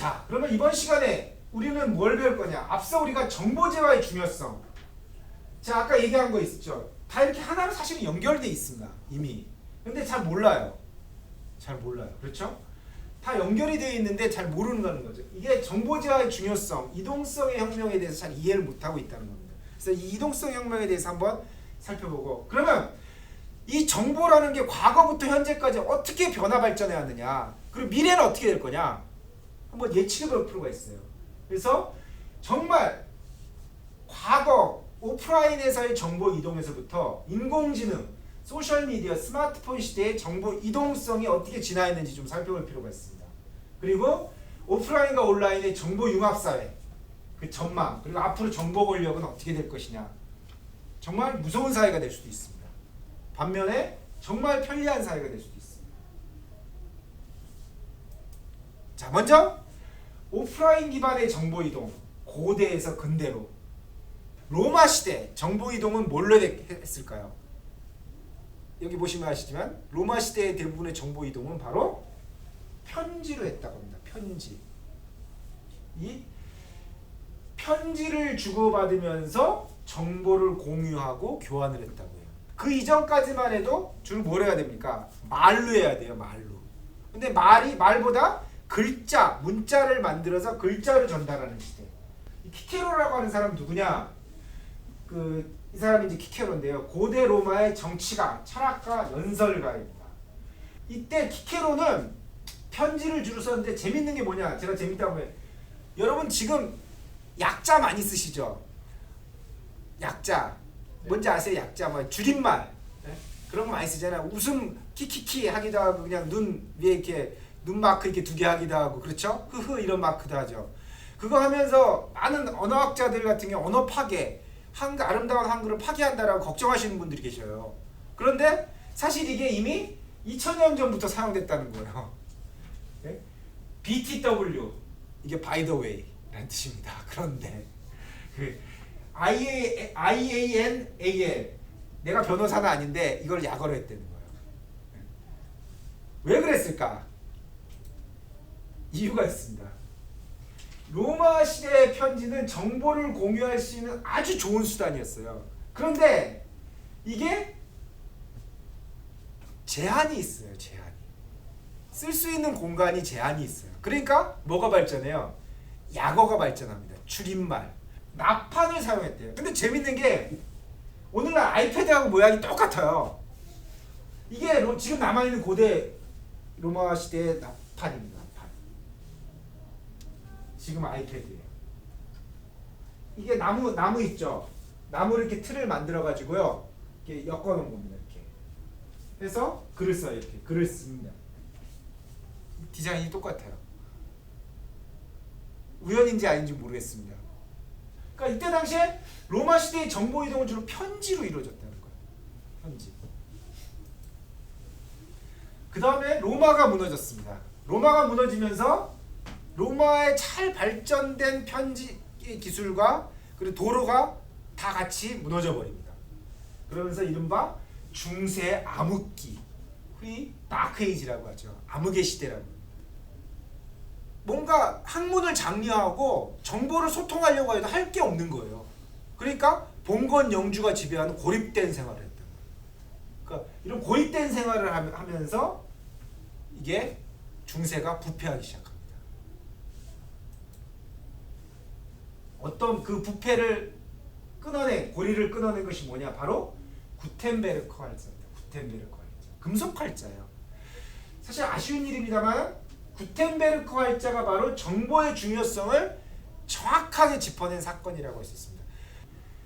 자, 그러면 이번 시간에 우리는 뭘 배울 거냐? 앞서 우리가 정보재와의 중요성. 자, 아까 얘기한 거 있었죠. 다 이렇게 하나로 사실은 연결돼 있습니다. 이미. 근데 잘 몰라요. 잘 몰라요. 그렇죠? 다 연결이 되어 있는데 잘 모르는 거죠. 이게 정보재와의 중요성, 이동성의 혁명에 대해서 잘 이해를 못하고 있다는 겁니다. 그래서 이 이동성 혁명에 대해서 한번 살펴보고 그러면 이 정보라는 게 과거부터 현재까지 어떻게 변화 발전해 왔느냐 그리고 미래는 어떻게 될 거냐 한번 예측해 볼 필요가 있어요. 그래서 정말 과거 오프라인에서의 정보 이동에서부터 인공지능, 소셜미디어, 스마트폰 시대의 정보 이동성이 어떻게 진화했는지 좀 살펴볼 필요가 있습니다. 그리고 오프라인과 온라인의 정보 융합 사회 그 전망 그리고 앞으로 정보 권력은 어떻게 될 것이냐 정말 무서운 사회가 될 수도 있습니다. 반면에 정말 편리한 사회가 될 수도 있습니다. 자 먼저 오프라인 기반의 정보 이동 고대에서 근대로 로마 시대 정보 이동은 뭘로 했을까요? 여기 보시면 아시지만 로마 시대의 대부분의 정보 이동은 바로 편지로 했다고 합니다. 편지. 이 편지를 주고받으면서 정보를 공유하고 교환을 했다고 해요. 그 이전까지만 해도 주로 뭘 해야 됩니까? 말로 해야 돼요, 말로. 근데 말이 말보다 글자, 문자를 만들어서 글자로 전달하는 시대. 이 키케로라고 하는 사람 누구냐? 그 이 사람이 이제 키케로인데요. 고대 로마의 정치가, 철학가, 연설가입니다. 이때 키케로는 편지를 주로 썼는데 재밌는 게 뭐냐? 제가 재밌다고 해. 여러분 지금 약자 많이 쓰시죠? 약자. 뭔지 아세요? 약자 뭐 줄임말. 네? 그런 거 많이 쓰잖아요. 웃음 키키키 하기도 하고 그냥 눈 위에 이렇게 눈 마크 이렇게 두 개 하기도 하고 그렇죠? 흐흐 이런 마크도 하죠. 그거 하면서 많은 언어학자들 같은 경우 언어 파괴, 한글 아름다운 한글을 파괴한다라고 걱정하시는 분들이 계셔요. 그런데 사실 이게 이미 2000년 전부터 사용됐다는 거예요. 네? BTW 이게 by the way라는 뜻입니다. 그런데 그 IA, IAN AL 내가 변호사는 아닌데 이걸 약어로 했다는 거예요. 네. 왜 그랬을까? 이유가 있습니다. 로마 시대의 편지는 정보를 공유할 수 있는 아주 좋은 수단이었어요. 그런데 이게 제한이 있어요. 제한이. 쓸 수 있는 공간이 제한이 있어요. 그러니까 뭐가 발전해요? 약어가 발전합니다. 줄임말. 납판을 사용했대요. 근데 재밌는 게 오늘날 아이패드하고 모양이 똑같아요. 이게 로- 지금 남아있는 고대 로마 시대의 납판입니다. 지금 아이패드예요. 이게 나무 나무 있죠. 나무를 이렇게 틀을 만들어 가지고요. 이렇게 엮어 놓은 겁니다. 이렇게. 해서 글을 써요. 이렇게 글을 씁니다. 디자인이 똑같아요. 우연인지 아닌지 모르겠습니다. 그러니까 이때 당시에 로마 시대의 정보 이동은 주로 편지로 이루어졌다는 거예요. 편지. 그 다음에 로마가 무너졌습니다. 로마가 무너지면서 로마의 잘 발전된 편지 기술과 그리고 도로가 다 같이 무너져 버립니다. 그러면서 이른바 중세 암흑기, 흔히 다크에이지라고 하죠. 암흑의 시대라고. 뭔가 학문을 장려하고 정보를 소통하려고 해도 할 게 없는 거예요. 그러니까 봉건 영주가 지배하는 고립된 생활을 거예요. 그러니까 이런 고립된 생활을 하면- 하면서 이게 중세가 부패하기 시작합니다. 어떤 그 부패를 끊어낸 고리를 끊어낸 것이 뭐냐? 바로 구텐베르크 활자입니다. 구텐베르크 활자. 금속 활자예요. 사실 아쉬운 일입니다만 구텐베르크 활자가 바로 정보의 중요성을 정확하게 짚어낸 사건이라고 할 수 있습니다.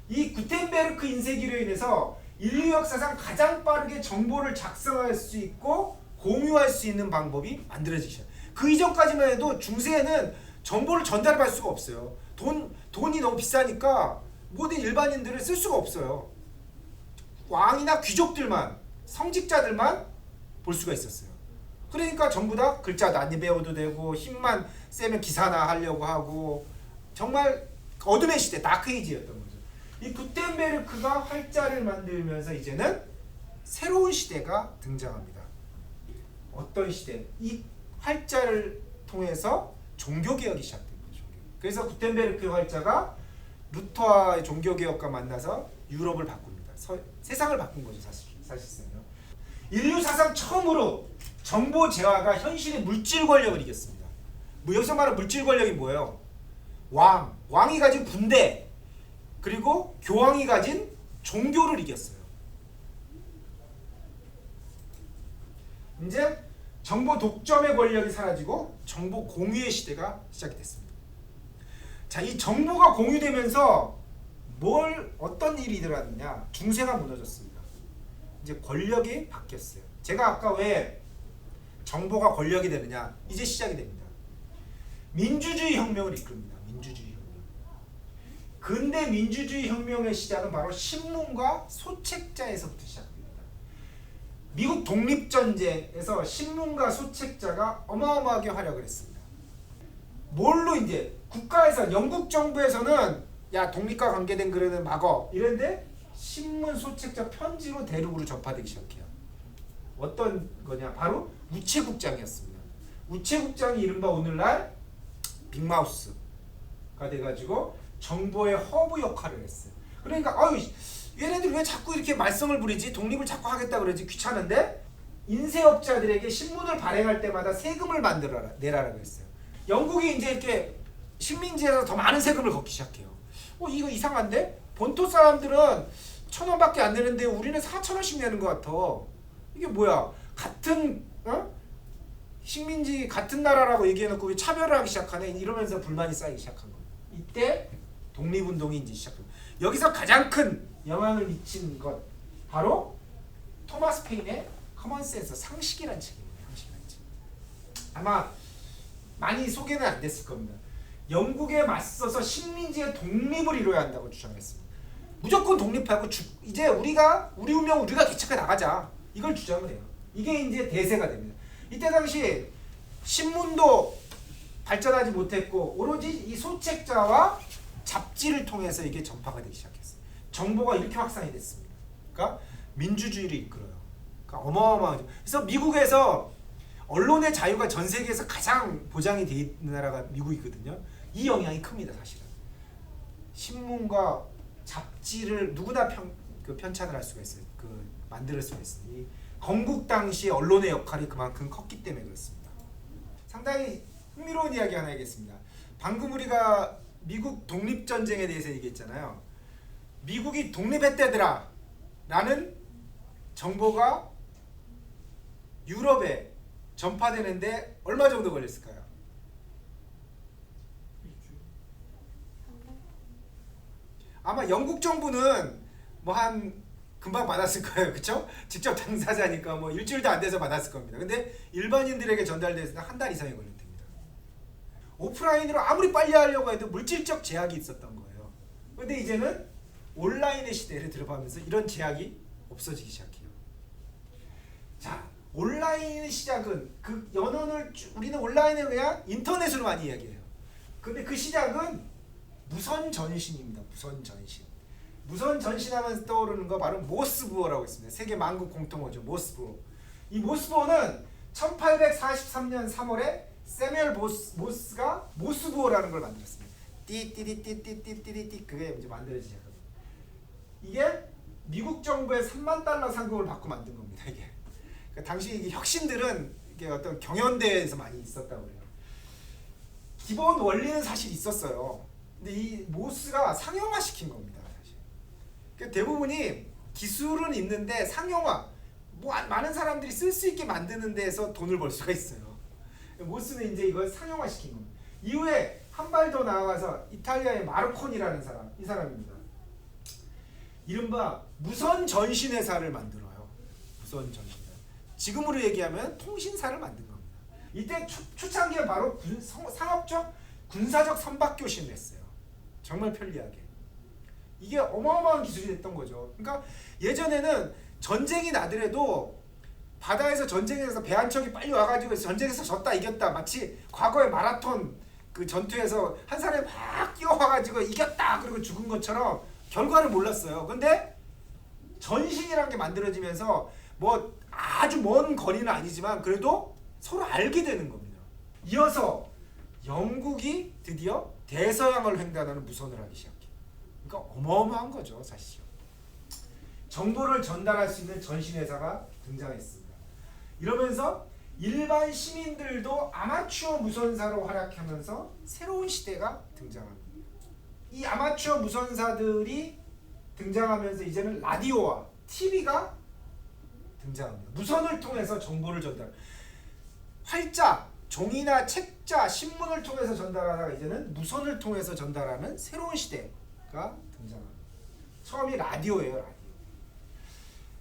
이 구텐베르크 인쇄기로 인해서 인류 역사상 가장 빠르게 정보를 작성할 수 있고 공유할 수 있는 방법이 만들어지기. 그 이전까지만 해도 중세에는 정보를 전달할 수가 없어요. 돈 돈이 너무 비싸니까 모든 일반인들을 쓸 수가 없어요. 왕이나 귀족들만 성직자들만 볼 수가 있었어요. 그러니까 전부 다 글자 많이 배워도 되고 힘만 세면 기사나 하려고 하고 정말 어둠의 시대 다크에이지였던 거죠. 이 구텐베르크가 활자를 만들면서 이제는 새로운 시대가 등장합니다. 어떤 시대? 이 활자를 통해서 종교 개혁이 거죠. 그래서 구텐베르크 활자가 루터와의 종교 개혁과 만나서 유럽을 바꿉니다. 서, 세상을 바꾼 거죠, 사실 사실상요. 인류 사상 처음으로 정보 재화가 현실의 물질 권력을 이겼습니다. 뭐 여기서 말하는 물질 권력이 뭐예요? 왕, 왕이 가진 군대, 그리고 교황이 가진 종교를 이겼어요. 이제 정보 독점의 권력이 사라지고 정보 공유의 시대가 시작이 됐습니다. 자, 이 정보가 공유되면서 뭘 어떤 일이 일어났느냐? 중세가 무너졌습니다. 이제 권력이 바뀌었어요. 제가 아까 왜 정보가 권력이 되느냐? 이제 시작이 됩니다. 민주주의 혁명을 이끌입니다. 민주주의 혁명. 근대 민주주의 혁명의 시작은 바로 신문과 소책자에서부터 시작됩니다. 미국 독립전쟁에서 신문과 소책자가 어마어마하게 활약을 했습니다. 뭘로 이제 국가에서 영국 정부에서는 야 독립과 관계된 글은 막어 이런데 신문 소책자 편지로 대륙으로 전파되기 시작해요. 어떤 거냐? 바로 우체국장이었습니다. 우체국장이 이른바 오늘날 빅마우스가 돼가지고 정보의 허브 역할을 했어요. 그러니까 아유 얘네들 왜 자꾸 이렇게 말썽을 부리지? 독립을 자꾸 하겠다 그러지 귀찮은데 인쇄업자들에게 신문을 발행할 때마다 세금을 만들어라 내라라고 했어요. 영국이 이제 이렇게 식민지에서 더 많은 세금을 걷기 시작해요. 어 이거 이상한데? 본토 사람들은 천 원밖에 안 내는데 우리는 사천 원씩 내는 것 같아. 이게 뭐야? 같은 어? 식민지 같은 나라라고 얘기해놓고 왜 차별을 하기 시작하네 이러면서 불만이 쌓이기 시작한 겁니다. 이때 독립운동이 이제 시작합니다. 여기서 가장 큰 영향을 미친 것 바로 토마스 페인의 커먼센스 상식이라는 책입니다. 상식이라는 책. 아마 많이 소개는 안 됐을 겁니다. 영국에 맞서서 식민지의 독립을 이뤄야 한다고 주장했습니다. 무조건 독립하고 주, 이제 우리가 우리 운명 우리가 개척해 나가자 이걸 주장을 해요. 이게 이제 대세가 됩니다. 이때 당시 신문도 발전하지 못했고 오로지 이 소책자와 잡지를 통해서 이게 전파가 되기 시작했어요. 정보가 이렇게 확산이 됐습니다. 그러니까 민주주의를 이끌어요. 그러니까 어마어마하죠. 그래서 미국에서 언론의 자유가 전 세계에서 가장 보장이 돼 있는 나라가 미국이거든요. 이 영향이 큽니다, 사실은. 신문과 잡지를 누구나 편, 그 편찬을 할 수가 있어요. 그 만들 수가. 이 건국 당시 언론의 역할이 그만큼 컸기 때문에 그렇습니다. 상당히 흥미로운 이야기 하나 하겠습니다. 방금 우리가 미국 독립 전쟁에 대해서 얘기했잖아요. 미국이 독립했대더라 라는 정보가 유럽에 전파되는데 얼마 정도 걸렸을까요? 아마 영국 정부는 뭐 한 금방 받았을 거예요. 그쵸? 직접 당사자니까 뭐 일주일도 안 돼서 받았을 겁니다. 근데 일반인들에게 전달돼서 한 달 이상이 걸렸답니다. 오프라인으로 아무리 빨리 하려고 해도 물질적 제약이 있었던 거예요. 근데 이제는 온라인의 시대를 들어가면서 이런 제약이 없어지기 시작해요. 자, 온라인의 시작은 그 연원을 쭉- 우리는 온라인을 그냥 인터넷으로 많이 이야기해요. 근데 그 시작은 무선 전신입니다. 무선 전신. 무선 전신하면 떠오르는 거 바로 모스부어라고 있습니다. 세계 만국 공통어죠. 모스부어. 이 모스부어는 1843년 3월에 세뮤얼 모스, 모스가 모스부어라는 걸 만들었습니다. 띠띠띠띠띠띠띠띠 그게 이제 시작합니다. 이게 미국 정부의 3만 달러 상금을 받고 만든 겁니다. 이게. 그러니까 당시 혁신들은 이게 어떤 경연대회에서 많이 있었다고 그래요. 기본 원리는 사실 있었어요. 근데 이 모스가 상용화 시킨 겁니다. 사실. 그러니까 대부분이 기술은 있는데 상용화, 뭐 아- 많은 사람들이 쓸 수 있게 만드는 데에서 돈을 벌 수가 있어요. 모스는 이제 이걸 상용화 시킨 겁니다. 이후에 한 발 더 나아가서 이탈리아의 마르코니라는 사람, 이 사람입니다. 이른바 무선 전신 회사를 만들어요. 무선 전신. 지금으로 얘기하면 통신사를 만든 겁니다. 이때 초, 초창기에 바로 군, 성, 상업적 군사적 선박 교신을 했어요. 정말 편리하게. 이게 어마어마한 기술이 됐던 거죠. 그러니까 예전에는 전쟁이 나더라도 바다에서 전쟁에서 배 한 척이 빨리 와가지고 전쟁에서 졌다 이겼다 마치 과거의 마라톤 그 전투에서 한 사람이 막 뛰어와가지고 이겼다 그리고 죽은 것처럼 결과를 몰랐어요. 근데 전신이라는 게 만들어지면서 뭐 아주 먼 거리는 아니지만 그래도 서로 알게 되는 겁니다. 이어서 영국이 드디어 대서양을 횡단하는 무선을 하기 시작해. 그러니까 어마어마한 거죠, 사실. 정보를 전달할 수 있는 전신 회사가 등장했습니다. 이러면서 일반 시민들도 아마추어 무선사로 활약하면서 새로운 시대가 등장합니다. 이 아마추어 무선사들이 등장하면서 이제는 라디오와 TV가 등장합니다. 무선을 통해서 정보를 전달. 활자, 종이나 책자, 신문을 통해서 전달하다가 이제는 무선을 통해서 전달하는 새로운 시대가 등장합니다. 처음이 라디오예요, 라디오.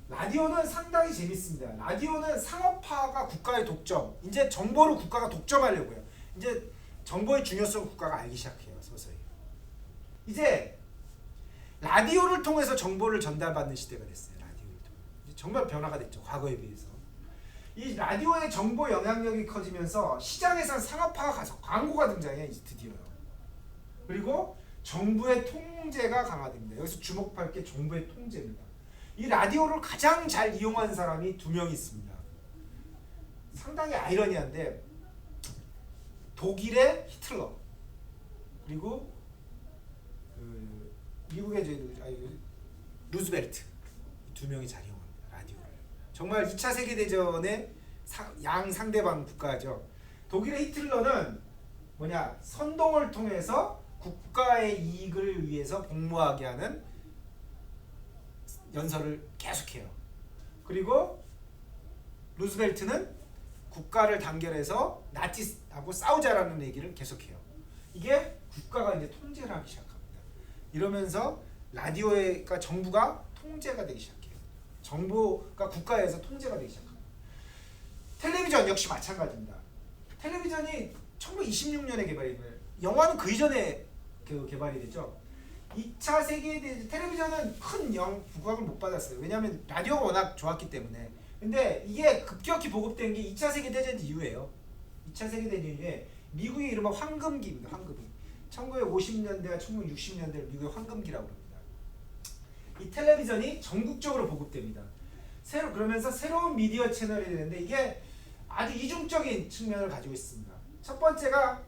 라디오는 상당히 재밌습니다. 라디오는 상업화가 국가의 독점. 이제 정보를 국가가 독점하려고요. 이제 정보의 중요성 국가가 알기 시작해요, 서서히. 이제 라디오를 통해서 정보를 전달받는 시대가 됐어요. 정말 변화가 됐죠. 과거에 비해서. 이 라디오의 정보 영향력이 커지면서 시장에선 상업화가 가서 광고가 등장해 드디어요. 그리고 정부의 통제가 강화됩니다. 여기서 주목할 게 정부의 통제입니다. 이 라디오를 가장 잘 이용한 사람이 두 명 있습니다. 상당히 아이러니한데 독일의 히틀러 그리고 그 미국의 저 루즈벨트 이두 명이 잘. 라디오를. 정말 2차 세계 대전의 양 상대방 국가죠. 독일의 히틀러는 뭐냐 선동을 통해서 국가의 이익을 위해서 복무하게 하는 연설을 계속해요. 그리고 루즈벨트는 국가를 단결해서 나치하고 싸우자라는 얘기를 계속해요. 이게 국가가 이제 통제를 하기 시작합니다. 이러면서 라디오가 정부가 통제가 되기 시작해요. 정부가 국가에서 통제가 되기 시작합니다. 텔레비전 역시 마찬가지입니다. 텔레비전이 1926년에 개발이 돼요. 영화는 그 이전에 그 개발이 됐죠. 2차 세계대전 텔레비전은 큰 영, 부각을 못 받았어요. 왜냐하면 라디오가 워낙 좋았기 때문에. 근데 이게 급격히 보급된 게 2차 세계대전 이후에요. 2차 세계대전 이후에 미국의 이른바 황금기입니다. 황금기. 1950년대와 1960년대를 미국의 황금기라고 합니다. 이 텔레비전이 전국적으로 보급됩니다. 새로 그러면서 새로운 미디어 채널이 되는데 이게 아주 이중적인 측면을 가지고 있습니다. 첫 번째가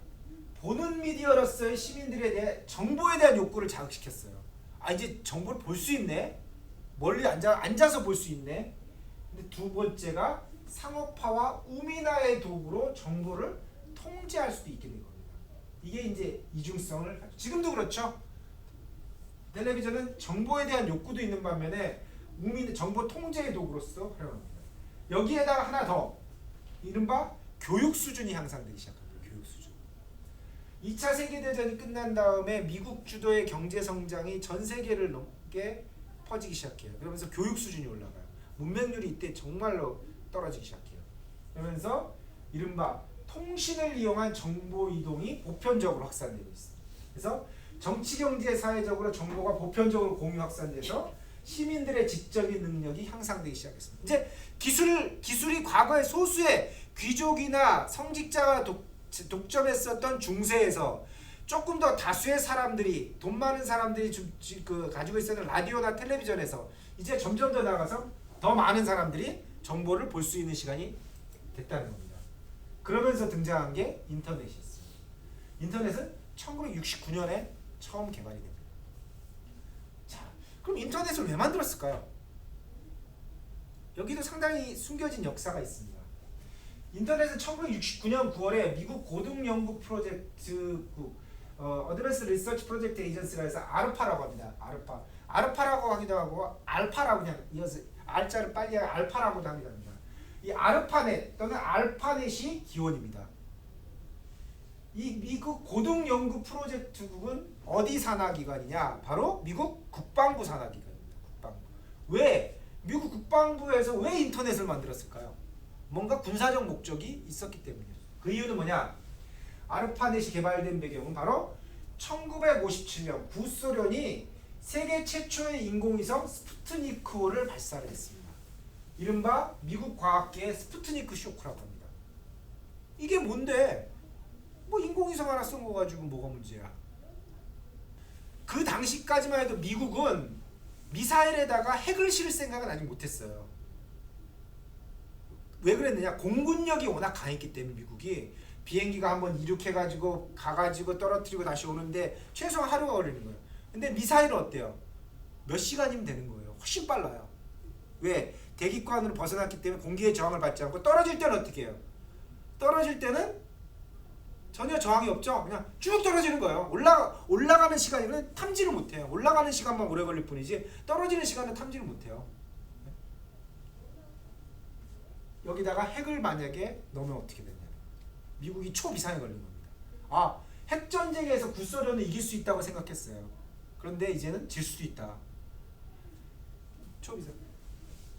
보는 미디어로서의 시민들에 대해 정보에 대한 욕구를 자극시켰어요. 아 이제 정보를 볼 수 있네. 멀리 앉아 앉아서 볼 수 있네. 근데 두 번째가 상업화와 우민화의 도구로 정보를 통제할 수도 있게 된 겁니다. 이게 이제 이중성을 지금도 그렇죠. 텔레비전은 정보에 대한 욕구도 있는 반면에 우민 정보 통제의 도구로서 활용합니다. 여기에다가 하나 더 이른바 교육 수준이 향상되기 시작합니다. 교육 수준. 2차 세계 대전이 끝난 다음에 미국 주도의 경제 성장이 전 세계를 넘게 퍼지기 시작해요. 그러면서 교육 수준이 올라가요. 문맹률이 이때 정말로 떨어지기 시작해요. 그러면서 이른바 통신을 이용한 정보 이동이 보편적으로 확산되고 있습니다. 그래서 정치, 경제, 사회적으로 정보가 보편적으로 공유 확산돼서 시민들의 지적인 능력이 향상되기 시작했습니다. 이제 기술 기술이 과거에 소수의 귀족이나 성직자가 독, 독점했었던 중세에서 조금 더 다수의 사람들이 돈 많은 사람들이 좀, 지- 그 가지고 있었던 라디오나 텔레비전에서 이제 점점 더 나아가서 더 많은 사람들이 정보를 볼 수 있는 시간이 됐다는 겁니다. 그러면서 등장한 게 인터넷이 있습니다. 인터넷은 1969년에 처음 개발이 됩니다. 자, 그럼 인터넷을 왜 만들었을까요? 여기도 상당히 숨겨진 역사가 있습니다. 인터넷은 1969년 9월에 미국 고등 연구 프로젝트국 어, 어드밴스 리서치 프로젝트 에이전시라 해서 아르파라고 합니다. 아르파. 아르파라고 하기도 하고 알파라고 그냥 이어서 알자를 빨리 알파라고도 합니다. 이 아르파넷 또는 알파넷이 기원입니다. 이 미국 고등 연구 프로젝트국은 어디 산하 기관이냐? 바로 미국 국방부 산하 기관입니다. 국방부. 왜 미국 국방부에서 왜 인터넷을 만들었을까요? 뭔가 군사적 목적이 있었기 때문이에요. 그 이유는 뭐냐? 아르파넷이 개발된 배경은 바로 1957년 구소련이 세계 최초의 인공위성 스푸트니크호를 발사를 했습니다. 이른바 미국 과학계의 스푸트니크 쇼크라고 합니다. 이게 뭔데? 뭐 인공위성 하나 쏜거 가지고 뭐가 문제야? 그 당시까지만 해도 미국은 미사일에다가 핵을 실을 생각은 아직 못했어요. 왜 그랬느냐? 공군력이 워낙 강했기 때문에 미국이 비행기가 한번 이륙해가지고 가가지고 떨어뜨리고 다시 오는데 최소한 하루가 걸리는 거예요. 근데 미사일은 어때요? 몇 시간이면 되는 거예요. 훨씬 빨라요. 왜? 대기권으로 벗어났기 때문에 공기의 저항을 받지 않고 떨어질 때는 어떻게 해요? 떨어질 때는 전혀 저항이 없죠. 그냥 쭉 떨어지는 거예요. 올라 올라가는 시간이면 탐지를 못해요. 올라가는 시간만 오래 걸릴 뿐이지 떨어지는 시간은 탐지를 못해요. 여기다가 핵을 만약에 넣으면 어떻게 되냐? 미국이 초비상에 걸린 겁니다. 아, 핵 전쟁에서 구소련을 이길 수 있다고 생각했어요. 그런데 이제는 질 수도 있다. 초비상.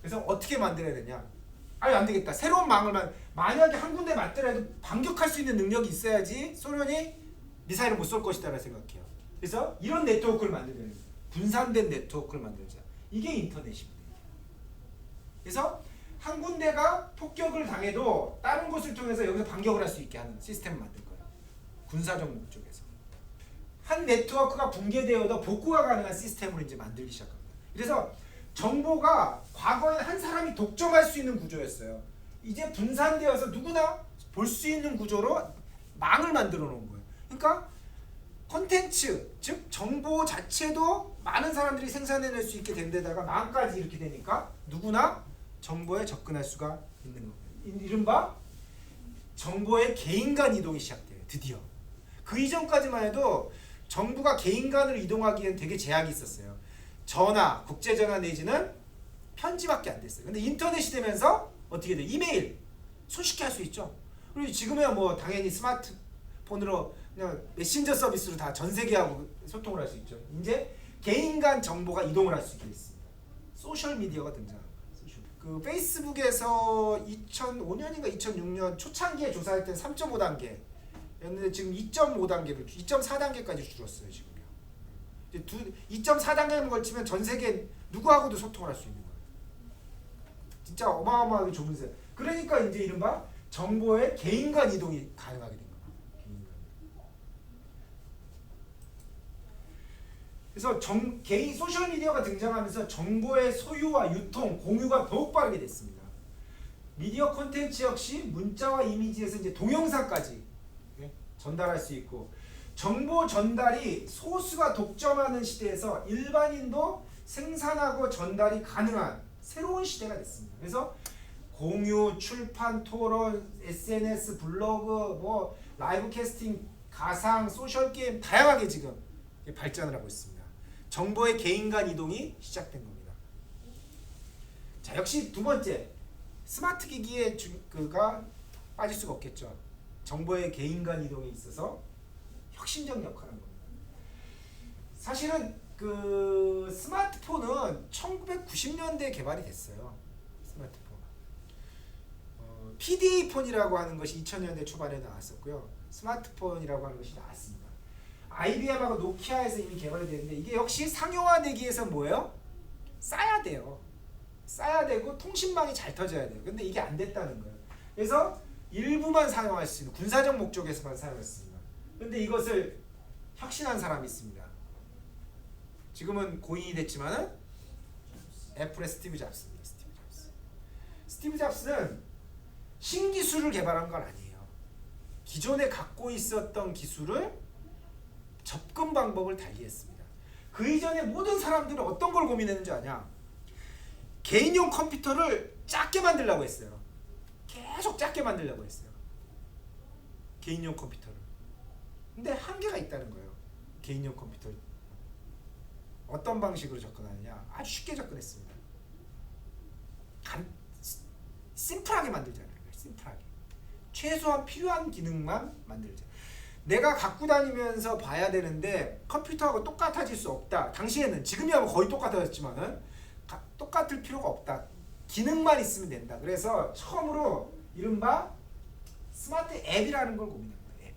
그래서 어떻게 만들어야 되냐? 아니 안 되겠다. 새로운 망을 만 만약에 한 군데 맞더라도 반격할 수 있는 능력이 있어야지 소련이 미사일을 못 쏠 것이다라 생각해요. 그래서 이런 네트워크를 돼요. 분산된 네트워크를 만들자. 이게 인터넷입니다. 그래서 한 군데가 폭격을 당해도 다른 곳을 통해서 여기서 반격을 할 수 있게 하는 시스템을 만든 거예요. 군사적 목적에서. 한 네트워크가 붕괴되어도 복구가 가능한 시스템으로 이제 만들기 시작합니다. 그래서 정보가 과거에 한 사람이 독점할 수 있는 구조였어요. 이제 분산되어서 누구나 볼 수 있는 구조로 망을 만들어 놓은 거예요. 그러니까 콘텐츠, 즉 정보 자체도 많은 사람들이 생산해낼 수 있게 된 데다가 망까지 이렇게 되니까 누구나 정보에 접근할 수가 있는. 이- 이른바 정보의 개인 간 이동이 시작돼요. 드디어. 그 이전까지만 해도 정부가 개인 간으로 이동하기엔 되게 제약이 있었어요. 전화, 국제 전화 내지는 편지밖에 안 됐어요. 근데 인터넷이 되면서 어떻게 돼? 이메일 손쉽게 할 수 있죠. 그리고 지금은 뭐 당연히 스마트폰으로 그냥 메신저 서비스로 다 전 세계하고 소통을 할 수 있죠. 이제 개인 간 정보가 이동을 할 수 있게 됐습니다. 소셜 미디어가. 소셜. 그 페이스북에서 2005년인가 2006년 초창기에 조사할 때 3.5 단계였는데 지금 2.5 단계로 2.4 단계까지 줄었어요 지금요. 이제 두2.4 단계를 걸치면 전 세계 누구하고도 소통을 할 수 있는. 진짜 어마어마하게 좋은 세. 그러니까 이제 이른바 정보의 개인 간 이동이 가능하게 된 겁니다. 개인 간. 그래서 정, 개인 소셜 미디어가 등장하면서 정보의 소유와 유통, 공유가 더욱 빠르게 됐습니다. 미디어 콘텐츠 역시 문자와 이미지에서 이제 동영상까지 예, 전달할 수 있고 정보 전달이 소수가 독점하는 시대에서 일반인도 생산하고 전달이 가능한 새로운 시대가 됐습니다. 그래서 공유, 출판, 토론, SNS, 블로그, 뭐 라이브 캐스팅, 가상, 소셜 게임 다양하게 지금 발전을 하고 있습니다. 정보의 개인 간 이동이 시작된 겁니다. 자, 역시 두 번째 스마트 기기의 주, 그가 빠질 수가 없겠죠. 정보의 개인 간 이동에 있어서 혁신적 역할을 합니다. 사실은 그 스마트폰은 1990년대에 개발이 됐어요. 스마트폰. 어, PDA 폰이라고 하는 것이 2000년대 초반에 나왔었고요. 스마트폰이라고 하는 것이 나왔습니다. IBM하고 노키아에서 이미 개발이 됐는데 이게 역시 상용화되기 위해서 뭐예요? 싸야 돼요. 싸야 되고 통신망이 잘 터져야 돼요. 근데 이게 안 됐다는 거예요. 그래서 일부만 사용할 수 있는 군사적 목적에서만 사용했습니다. 근데 이것을 혁신한 사람이 있습니다. 지금은 고인이 됐지만은 애플의 스티브 잡스입니다. 스티브 잡스. 스티브 잡스는 신기술을 개발한 건 아니에요. 기존에 갖고 있었던 기술을 접근 방법을 달리했습니다. 그 이전에 모든 사람들은 어떤 걸 고민했는지 아냐? 개인용 컴퓨터를 작게 만들려고 했어요. 계속 작게 만들려고 했어요. 개인용 컴퓨터를. 근데 한계가 있다는 거예요. 개인용 컴퓨터. 어떤 방식으로 접근하느냐? 아주 쉽게 접근했습니다. 간, 시- 심플하게 거예요. 심플하게. 최소한 필요한 기능만 만들자. 내가 갖고 다니면서 봐야 되는데 컴퓨터하고 똑같아질 수 없다. 당시에는 지금이야 뭐 거의 똑같아졌지만은 가- 똑같을 필요가 없다. 기능만 있으면 된다. 그래서 처음으로 이른바 스마트 앱이라는 걸 고민한 거예요.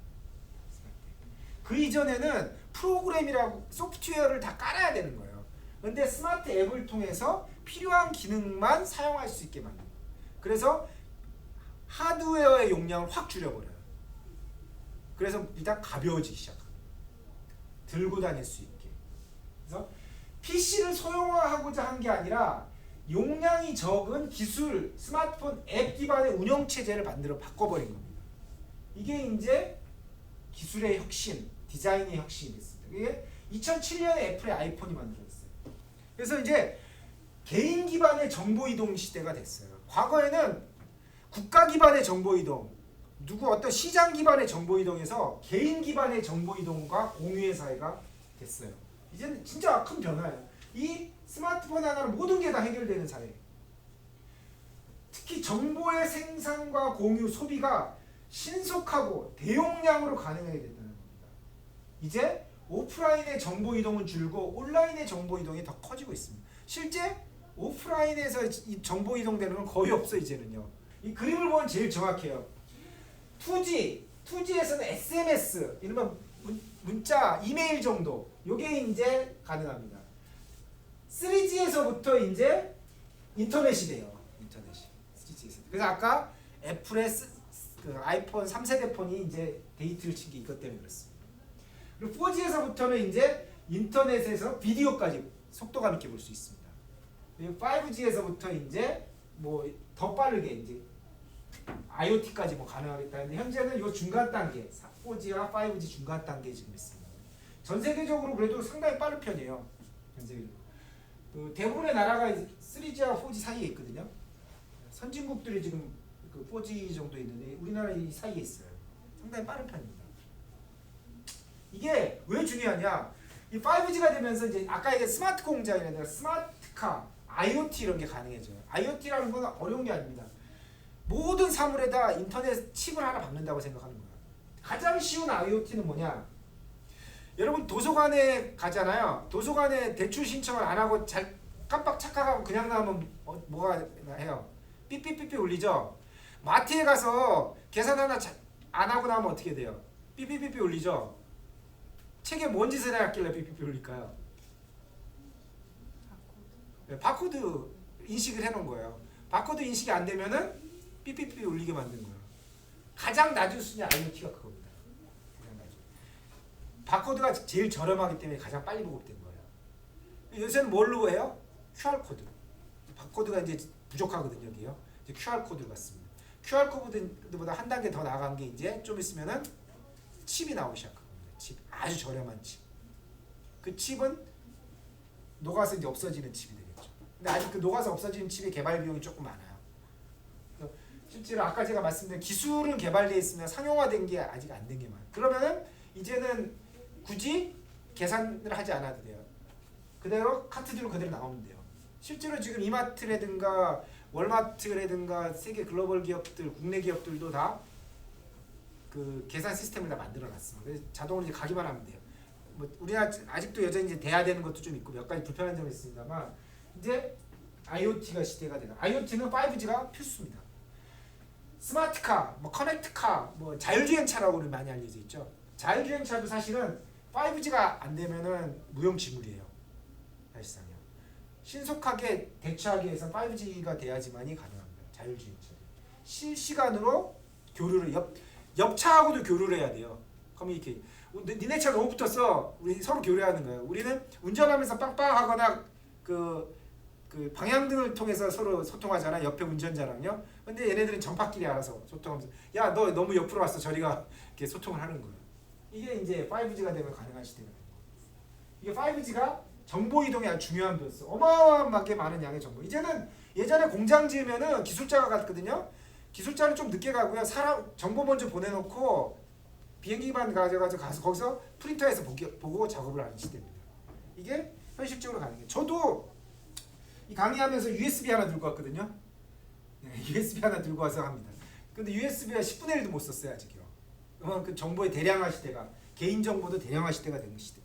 그 이전에는 프로그램이라고 소프트웨어를 다 깔아야 되는 거예요. 근데 스마트 앱을 통해서 필요한 기능만 사용할 수 있게 만든 거예요. 그래서 하드웨어의 용량을 확 줄여버려요. 그래서 일단 가벼워지기 시작합니다. 들고 다닐 수 있게. 그래서 PC를 소형화하고자 한 게 아니라 용량이 적은 기술 스마트폰 앱 기반의 운영 체제를 만들어 바꿔버린 겁니다. 이게 이제 기술의 혁신, 디자인의 혁신이 됐습니다. 이게 2007년에 애플의 아이폰이 만들어졌어요. 그래서 이제 개인 기반의 정보 이동 시대가 됐어요. 과거에는 국가 기반의 정보 이동, 누구 어떤 시장 기반의 정보 이동에서 개인 기반의 정보 이동과 공유의 사회가 됐어요. 이제는 진짜 큰 변화예요. 이 스마트폰 하나로 모든 게 다 해결되는 사회. 특히 정보의 생산과 공유, 소비가 신속하고 대용량으로 가능하게 됐다는 겁니다. 이제 오프라인의 정보 이동은 줄고 온라인의 정보 이동이 더 커지고 있습니다. 실제 오프라인에서 이 정보 이동되는 건 거의 없어 이제는요. 이 그림을 보면 제일 정확해요. 2G, 2G에서는 SMS, 이른바 문, 문자, 이메일 정도 요게 이제 가능합니다. 3G에서부터 이제 인터넷이 돼요. 인터넷이 3G에서. 그래서 아까 애플의 스, 그 아이폰 3세대 폰이 이제 데이트를 친 게 이것 때문에 그렇습니다. 그리고 4G에서부터는 이제 인터넷에서 비디오까지 속도감 있게 볼 수 있습니다. 그리고 5G에서부터 이제 뭐 더 빠르게 이제 IoT까지 뭐 가능하겠다는데 현재는 요 중간 단계 4G와 5G 중간 단계 지금 있습니다. 전 세계적으로 그래도 상당히 빠른 편이에요. 전 세계적으로. 그 대부분의 나라가 3G와 4G 사이에 있거든요. 선진국들이 지금 그 4G 정도 있는데 우리나라 이 사이에 있어요. 상당히 빠른 편입니다. 이게 왜 중요하냐? 이 5G가 되면서 이제 아까 얘기 스마트 공장이라든가 스마트카, IoT 이런 게 가능해져요. IoT라는 건 어려운 게 아닙니다. 모든 사물에다 인터넷 칩을 하나 박는다고 생각하는 거예요. 가장 쉬운 IoT는 뭐냐? 여러분 도서관에 가잖아요. 도서관에 대출 신청을 안 하고 잘 깜빡 착각하고 그냥 나오면 어, 뭐가 해요? 삐삐삐삐 울리죠. 마트에 가서 계산 하나 자, 안 하고 나오면 어떻게 돼요? 삐삐삐삐 울리죠. 책에 뭔 짓을 해왔길래 삐삐삐 울릴까요? 네, 바코드 인식을 해놓은 거예요. 바코드 인식이 안 되면은 삐삐삐 울리게 만든 거예요. 가장 낮은 수준의 IoT가 그겁니다. 바코드가 제일 저렴하기 때문에 가장 빨리 보급된 거예요. 요새는 뭘로 해요? QR 코드. 바코드가 이제 부족하거든요, 여기요. 이제 QR 코드를 갖습니다. QR 코드보다 한 단계 더 나간 게 이제 좀 있으면은 칩이 나오기 시작합니다. 칩 아주 저렴한 칩. 그 칩은 녹아서 이제 없어지는 칩이 되겠죠. 근데 아직 그 녹아서 없어지는 칩의 개발 비용이 조금 많아요. 실제로 아까 제가 말씀드린 기술은 개발되어 있으면 상용화된 게 아직 안 된 게 많아요. 그러면은 이제는 굳이 계산을 하지 않아도 돼요. 그대로 카트들로 그대로 나오면 돼요. 실제로 지금 이마트라든가 월마트라든가 세계 글로벌 기업들, 국내 기업들도 다 그 계산 시스템을 다 만들어 놨습니다. 자동으로 이제 가기만 하면 돼요. 뭐 우리나라 아직도 여전히 이제 돼야 되는 것도 좀 있고 몇 가지 불편한 점이 있습니다만 이제 IoT가 시대가 되다. IoT는 5G가 필수입니다. 스마트카, 뭐 커넥트카, 뭐 자율주행차라고 많이 알려져 있죠. 자율주행차도 사실은 5G가 안 되면은 무용지물이에요. 사실상요. 신속하게 대처하기 위해서 5G가 돼야지만이 가능합니다. 자율주행차. 실시간으로 교류를 옆 옆차하고도 교류를 해야 돼요. 커뮤니케이. 너- 니네 차 너무 붙었어. 우리 서로 교류하는 거예요. 우리는 운전하면서 빵빵하거나 그, 그 방향등을 통해서 서로 소통하잖아. 옆에 운전자랑요. 근데 얘네들은 전파끼리 알아서 소통하면서 야 너 너무 옆으로 왔어. 저리가 이렇게 소통을 하는 거예요. 이게 이제 5G가 되면 가능한 시대가 되는. 이게 5G가 정보 이동에 아주 중요한 변수. 어마어마하게 많은 양의 정보. 이제는 예전에 공장 지으면은 기술자가 갔거든요. 기술자는 좀 늦게 가고요. 사람 정보 먼저 보내놓고 비행기만 가져가서 가서 거기서 프린터에서 보기, 보고 작업을 하는 시대입니다. 이게 현실적으로 가능해요. 저도 이 강의하면서 USB 하나 들고 왔거든요. 네, USB 하나 들고 와서 합니다. 근데 USB가 10분의 1도 못 썼어요 아직요. 그만큼 정보의 대량화 시대가 개인 정보도 대량화 시대가 된 시대.